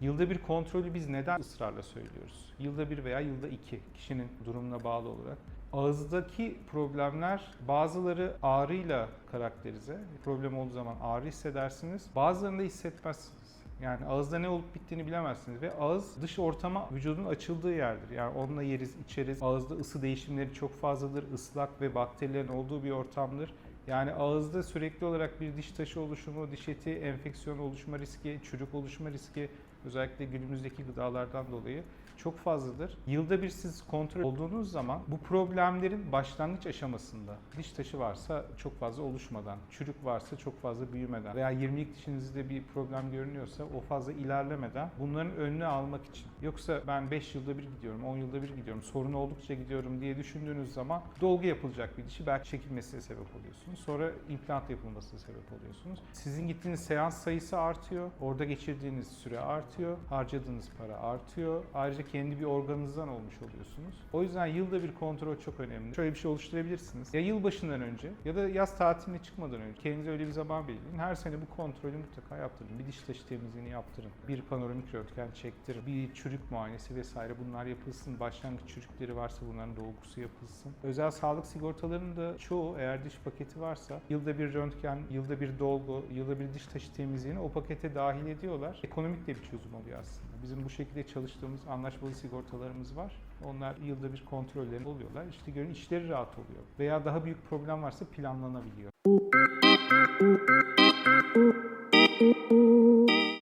Yılda bir kontrolü biz neden ısrarla söylüyoruz? Yılda bir veya yılda iki kişinin durumuna bağlı olarak. Ağızdaki problemler bazıları ağrıyla karakterize. Problem olduğu zaman ağrı hissedersiniz. Bazılarında hissetmezsiniz. Yani ağızda ne olup bittiğini bilemezsiniz ve ağız dış ortama vücudun açıldığı yerdir. Yani onunla yeriz, içeriz. Ağızda ısı değişimleri çok fazladır. Islak ve bakterilerin olduğu bir ortamdır. Yani ağızda sürekli olarak bir diş taşı oluşumu, diş eti enfeksiyon oluşma riski, çürük oluşma riski özellikle günümüzdeki gıdalardan dolayı çok fazladır. Yılda bir siz kontrol olduğunuz zaman bu problemlerin başlangıç aşamasında diş taşı varsa çok fazla oluşmadan, çürük varsa çok fazla büyümeden veya 20'lik dişinizde bir problem görünüyorsa o fazla ilerlemeden bunların önünü almak için. Yoksa ben 5 yılda bir gidiyorum, 10 yılda bir gidiyorum, sorun oldukça gidiyorum diye düşündüğünüz zaman dolgu yapılacak bir dişi belki çekilmesine sebep oluyorsunuz. Sonra implant yapılmasına sebep oluyorsunuz. Sizin gittiğiniz seans sayısı artıyor, orada geçirdiğiniz süre artıyor, harcadığınız para artıyor. Ayrıca kendi bir organınızdan olmuş oluyorsunuz. O yüzden yılda bir kontrol çok önemli. Şöyle bir şey oluşturabilirsiniz. Ya yılbaşından önce ya da yaz tatiline çıkmadan önce kendinize öyle bir zaman belirleyin. Her sene bu kontrolü mutlaka yaptırın. Bir diş taşı temizliğini yaptırın. Bir panoramik röntgen çektirin. Bir çürük muayenesi vesaire bunlar yapılsın. Başlangıç çürükleri varsa bunların dolgusu yapılsın. Özel sağlık sigortalarının da çoğu eğer diş paketi varsa yılda bir röntgen, yılda bir dolgu, yılda bir diş taşı temizliğini o pakete dahil ediyorlar. Ekonomik de bir çözüm oluyor aslında. Bizim bu şekilde çalıştığımız anlaşmalı sigortalarımız var. Onlar yılda bir kontrolleri oluyorlar. İşte görün işleri rahat oluyor. Veya daha büyük problem varsa planlanabiliyor.